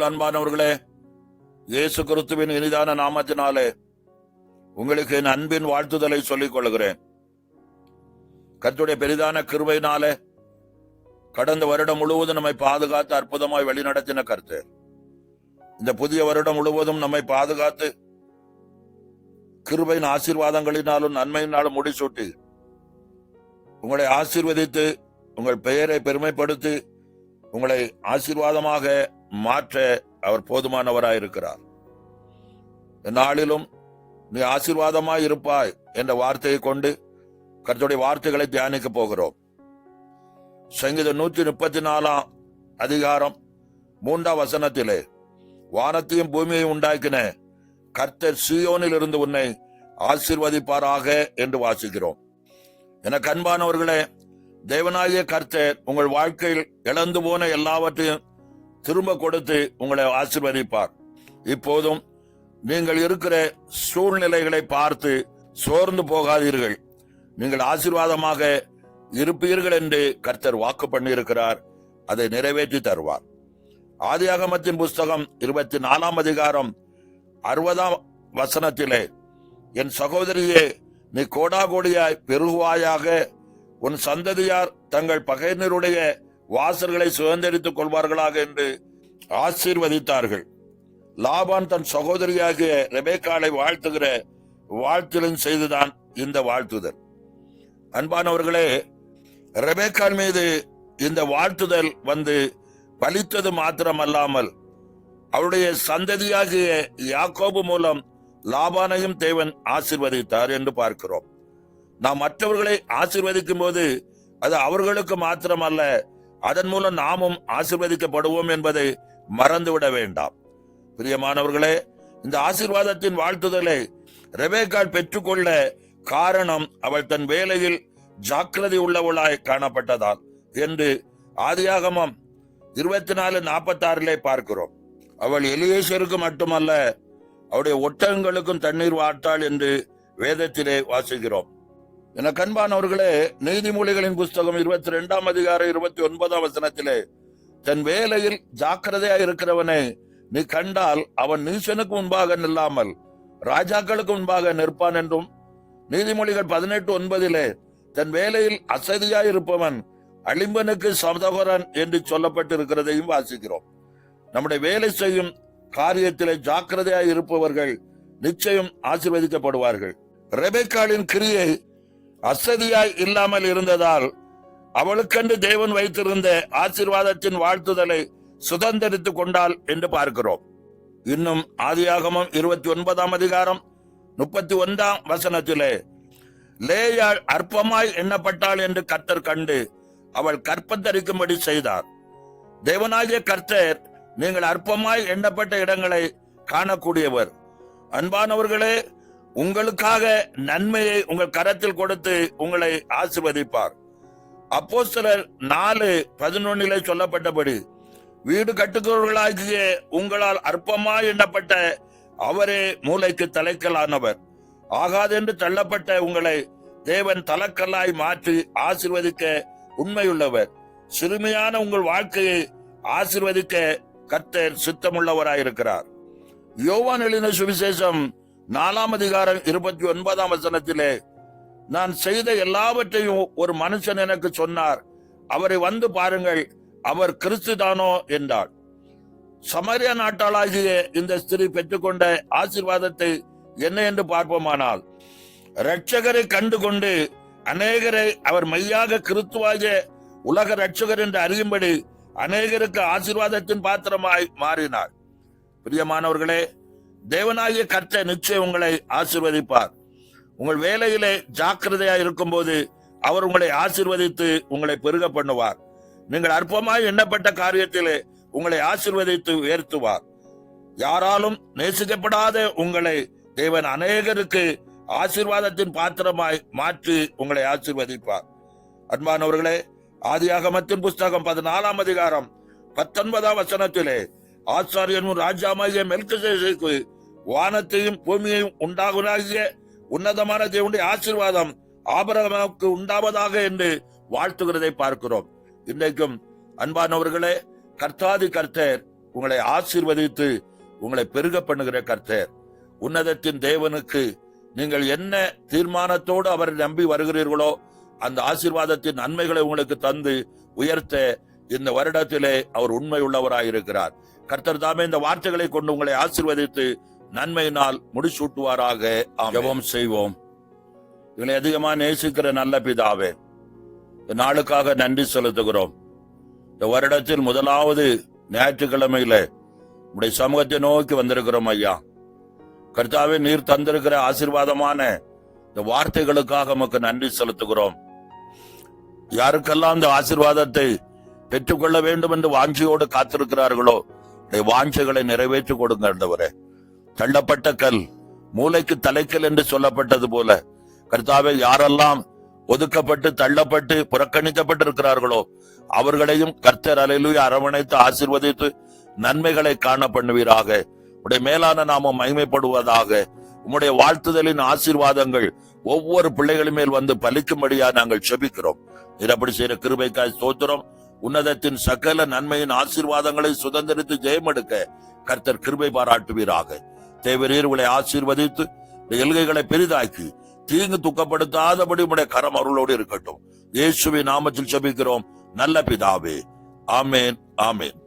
கர்த்தருக்குள் அன்பானவர்களே இயேசு கிறிஸ்துவின் இனிதான நாமத்தினாலே உங்களுக்கு என் அன்பின் வாழ்த்துதலை சொல்லிக் கொள்கிறேன். கர்த்தருடைய பெரிதான கிருபையினாலே கடந்த வருடம் முழுவதும் நம்மை பாதுகாத்து அற்புதமாய் வழிநடத்தின கருத்து இந்த புதிய வருடம் முழுவதும் நம்மை பாதுகாத்து கிருபையின் ஆசீர்வாதங்களினாலும் நன்மையினாலும் முடிசூட்டி உங்களை ஆசீர்வதித்து உங்கள் பெயரை பெருமைப்படுத்தி உங்களை ஆசீர்வாதமாக மாற்ற அவர் போதுமானவராய் இருக்கிறார் நாளிலும் நீ ஆசீர்வாதமாய் இருப்பாய் என்ற வார்த்தையை கொண்டு கருத்துடைய வார்த்தைகளை தியானிக்க போகிறோம். சங்கீதம் நூற்றி முப்பத்தி நாலாம் அதிகாரம் மூன்றாம் வசனத்திலே வானத்தையும் பூமியையும் உண்டாக்கின கர்த்தர் சியோனில் இருந்து உன்னை ஆசீர்வதிப்பாராக என்று வாசிக்கிறோம். என கண்பானவர்களே தேவனாகிய கர்த்தர் உங்கள் வாழ்க்கையில் இழந்து போன எல்லாவற்றையும் திரும்ப கொடுத்து உங்களை ஆசீர்வதிப்பார். இப்போதும் நீங்கள் இருக்கிற சூழ்நிலைகளை பார்த்து சோர்ந்து போகாதீர்கள். நீங்கள் ஆசீர்வாதமாக இருப்பீர்கள் என்று கர்த்தர் வாக்கு பண்ணியிருக்கிறார். அதை நிறைவேற்றி தருவார். ஆதியாகமத்தின் புஸ்தகம் இருபத்தி நாலாம் அதிகாரம் அறுபதாம் வசனத்திலே என் சகோதரியே நீ கோடாகோடியாய் பெருகுவாயாக உன் சந்ததியார் தங்கள் பகையினருடைய வாசல்களை சுதந்திரித்துக் கொள்வார்களாக என்று ஆசீர்வதித்தார்கள். லாபான் தன் சகோதரியாகிய ரெபேக்காலை வாழ்த்துகிற வாழ்த்துதலும் செய்துதான் இந்த வாழ்த்துதல். அன்பானவர்களே ரெபேக்கால் மீது இந்த வாழ்த்துதல் வந்து பலித்தது மாத்திரமல்லாமல் அவருடைய சந்ததியாகிய யாக்கோபு மூலம் லாபானையும் தேவன் ஆசிர்வதித்தார் என்று பார்க்கிறோம். நாம் மற்றவர்களை ஆசிர்வதிக்கும் போது அது அவர்களுக்கு மாத்திரமல்ல அதன் மூலம் நாமும் ஆசிர்வதிக்கப்படுவோம் என்பதை மறந்துவிட வேண்டாம். பிரியமானவர்களே இந்த ஆசீர்வாதத்தின் வாழ்த்துதலை ரெபேக்கால் பெற்றுக்கொள்ள காரணம் அவள் தன் வேலையில் ஜாக்கிரதை உள்ளவளாய் காணப்பட்டதால் என்று ஆதியாகமம் இருபத்தி நாலு நாற்பத்தி ஆறிலே பார்க்கிறோம். அவள் எலியேசருக்கு மட்டுமல்ல அவருடைய ஒட்டகங்களுக்கும் தண்ணீர் வார்த்தாள் என்று வேதத்திலே வாசிக்கிறோம். என கண்பானவர்களே நீதிமொழிகளின் புஸ்தகம் இருபத்தி ரெண்டாம் அதிகாரம் இருபத்தி ஒன்பதாம் வசனத்திலே தன் வேலையில் ஜாக்கிரதையா இருக்கிறவனை நீ கண்டால் அவன் நீசனுக்கு முன்பாக நில்லாமல் ராஜாக்களுக்கு முன்பாக நிற்பான் என்றும் நீதிமொழிகள் பதினெட்டு ஒன்பதிலே தன் வேலையில் அசதியாய் இருப்பவன் அலிம்பனுக்கு சமதகரன் என்று சொல்லப்பட்டிருக்கிறதையும் வாசிக்கிறோம். நம்முடைய வேலை செய்யும் காரியத்திலே ஜாக்கிரதையாய் இருப்பவர்கள் நிச்சயம் ஆசிர்வதிக்கப்படுவார்கள். ரெபேக்காலின் கிரியை அசதியாய் இல்லாமல் இருந்ததால் அவளுக்கென்று தேவன் வைத்திருந்த ஆசீர்வாதத்தின் வாழ்த்துதலை சுதந்திரித்துக் கொண்டாள் என்று பார்க்கிறோம். இன்னும் ஆதியாகமம் இருபத்தி ஒன்பதாம் அதிகாரம் முப்பத்தி ஒன்றாம் வசனத்திலே லேயாள் அற்பமாய் எண்ணப்பட்டாள் என்று கர்த்தர் கண்டு அவள் கற்பத்தரிக்கும்படி செய்தார். தேவனாகிய கர்த்தர் நீங்கள் அற்பமாய் எண்ணப்பட்ட இடங்களை காணக்கூடியவர். அன்பானவர்களே உங்களுக்காக நன்மையை உங்கள் கரத்தில் கொடுத்து உங்களை ஆசிர்வதிப்பார். அப்போ சிலர் நாலு பதினொன்னிலே சொல்லப்பட்டபடி வீடு கட்டுகிறவர்களாகிய உங்களால் அற்பமாய் எண்ணப்பட்ட அவரே மூளைக்கு தலைக்கலானவர் ஆகாதென்று தள்ளப்பட்ட உங்களை தேவன் தலக்கல்லாய் மாற்றி ஆசிர்வதிக்க உண்மையுள்ளவர். சிறுமையான உங்கள் வாழ்க்கையை ஆசிர்வதிக்க கத்தர் சித்தமுள்ளவராயிருக்கிறார். யோவான் எழுதின சுவிசேஷம் நாலாம் அதிகாரம் இருபத்தி ஒன்பதாம் வசனத்திலே நான் செய்த எல்லாவற்றையும் ஒரு மனுஷன் எனக்கு சொன்னார். அவரை வந்து பாருங்கள் அவர் கிறிஸ்து தானோ என்றார் சமரியா நாட்டாளாகிய இந்த ஸ்திரீ பெற்றுக்கொண்ட ஆசீர்வாதத்தை என்ன என்று பார்ப்போமானால் இரட்சகரை கண்டு கொண்டு அநேகரை அவர் மையாக கிறிஸ்துவாகிய உலக ரட்சகர் என்று அறியும்படி அநேகருக்கு ஆசீர்வாதத்தின் பாத்திரமாய் மாறினார். பிரியமானவர்களே தேவனாகிய கர்த்த நிச்சயம் உங்களை ஆசீர்வதிப்பார். உங்கள் வேலையிலே ஜாக்கிரதையா இருக்கும்போது அவர் உங்களை ஆசிர்வதித்து உங்களை பெருக பண்ணுவார். நீங்கள் அற்பமாய் எண்ணப்பட்ட காரியத்திலே உங்களை ஆசிர்வதித்து உயர்த்துவார். யாராலும் நேசிக்கப்படாத உங்களை தேவன் அநேகருக்கு ஆசீர்வாதத்தின் பாத்திரமாய் மாற்றி உங்களை ஆசிர்வதிப்பார். அன்பானவர்களே ஆதியாகமத்தின் புஸ்தகம் பதினாலாம் அதிகாரம் பத்தொன்பதாம் வசனத்திலே ஆச்சாரியனும் ராஜாமாகிய மெல்கசேசுக்கு வானத்தையும் பூமியையும் உண்டாகுனாகிய உன்னதமான தேவனுடைய ஆசீர்வாதம் ஆபரகமாவுக்கு உண்டாவதாக என்று வாழ்த்துகிறதை பார்க்கிறோம். இன்றைக்கும் அன்பானவர்களே கர்த்தாதி கர்த்தர் உங்களை ஆசீர்வதித்து உங்களை பெருக பண்ணுகிற கர்த்தர். உன்னதத்தின் தேவனுக்கு நீங்கள் என்ன தீர்மானத்தோடு அவரை நம்பி வருகிறீர்களோ அந்த ஆசீர்வாதத்தின் நன்மைகளை உங்களுக்கு தந்து உயர்த்த இந்த வருடத்திலே அவர் உண்மை உள்ளவராயிருக்கிறார் கர்த்தர் தாமே இந்த வார்த்தைகளை கொண்டு உங்களை ஆசீர்வதித்து நன்மையினால் முடிசூட்டுவாராக. ஜெபம் செய்வோம். இவனை அதிகமா நேசிக்கிற நல்ல பிதாவே நாளுக்காக நன்றி செலுத்துகிறோம். இந்த வருடத்தில் முதலாவது ஞாயிற்றுக்கிழமையில உடைய சமூகத்தை நோக்கி வந்திருக்கிறோம் ஐயா. கர்த்தாவே நீர் தந்திருக்கிற ஆசீர்வாதமான இந்த வார்த்தைகளுக்காக நமக்கு நன்றி செலுத்துகிறோம். யாருக்கெல்லாம் இந்த ஆசீர்வாதத்தை பெற்றுக்கொள்ள வேண்டும் என்று வாஞ்சியோடு காத்திருக்கிறார்களோ வாஞ்சைகளை நிறைவேற்றி கொடுங்க ஆண்டவரே தள்ளப்பட்ட கல் மூளைக்கு தலைக்கல் என்று சொல்லப்பட்டது போல. கர்த்தாவே யாரெல்லாம் ஒதுக்கப்பட்டு தள்ளப்பட்டு புறக்கணிக்கப்பட்டிருக்கிறார்களோ அவர்களையும் கர்த்தர் அலையிலு அரவணைத்து ஆசிர்வதித்து நன்மைகளை காண பண்ணுவீராக. உடைய மேலான நாமம் மகிமைப்படுவதாக உம்முடைய வாழ்த்துதலின் ஆசீர்வாதங்கள் ஒவ்வொரு பிள்ளைகளின் மேல் வந்து பலிக்கும்படியா நாங்கள் செபிக்கிறோம். நீர் அப்படி செய்யற கிருபைக்காய் சோத்திரம் உன்னதத்தின் சகல நன்மையின் ஆசீர்வாதங்களை சுதந்திரித்து ஜெயமெடுக்க கர்த்தர் கிருபை பாராட்டுவீராக. தேவரீர் உங்களை ஆசீர்வதித்து எல்கைகளை பெரிதாக்கி தீங்கு துக்கப்படுத்தாதபடி உடைய கரம் அருளோடு இருக்கட்டும். இயேசுவின் நாமத்தில் செபிக்கிறோம் நல்ல பிதாவே. ஆமேன் ஆமேன்.